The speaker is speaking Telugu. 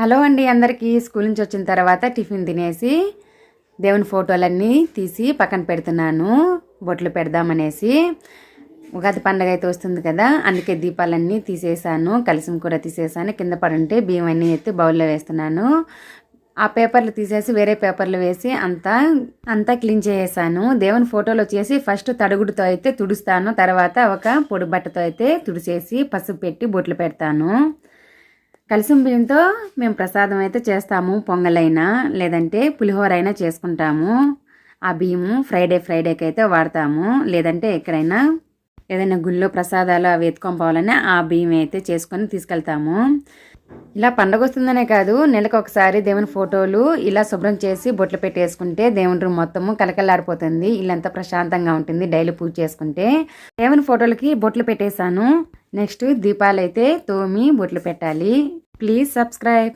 హలో అండి అందరికీ. స్కూల్ నుంచి వచ్చిన తర్వాత టిఫిన్ తినేసి దేవుని ఫోటోలన్నీ తీసి పక్కన పెడుతున్నాను. బొట్లు పెడదామనేసి ఉగాది పండగ అయితే వస్తుంది కదా అందుకే దీపాలన్నీ తీసేసాను కలిసి కూడా తీసేసాను. కింద పడుంటే బియ్యం అన్నీ ఎత్తి బౌల్లో వేస్తున్నాను. ఆ పేపర్లు తీసేసి వేరే పేపర్లు వేసి అంతా అంతా క్లీన్ చేసేసాను. దేవుని ఫోటోలు వచ్చేసి ఫస్ట్ తడుగుడుతో అయితే తుడుస్తాను తర్వాత ఒక పొడి బట్టతో అయితే తుడిచేసి పసుపు పెట్టి బొట్లు పెడతాను. కలిసిన బియ్యంతో మేము ప్రసాదం అయితే చేస్తాము పొంగలైనా లేదంటే పులిహోర అయినా చేసుకుంటాము. ఆ బియ్యము ఫ్రైడే ఫ్రైడేకి అయితే వాడతాము లేదంటే ఎక్కడైనా ఏదైనా గుళ్ళో ప్రసాదాలు అవి ఎత్తుకొని పోవాలని ఆ బియ్యం అయితే చేసుకొని తీసుకెళ్తాము. ఇలా పండగ వస్తుందనే కాదు నెలకు ఒకసారి దేవుని ఫోటోలు ఇలా శుభ్రం చేసి బొట్లు పెట్టేసుకుంటే దేవుని రూమ్ మొత్తము కలకల్లాడిపోతుంది ఇల్లంతా ప్రశాంతంగా ఉంటుంది డైలీ పూజ చేసుకుంటే. దేవుని ఫోటోలకి బొట్లు పెట్టేశాను. నెక్స్ట్ దీపాలైతే తోమి బొట్లు పెట్టాలి. Please subscribe.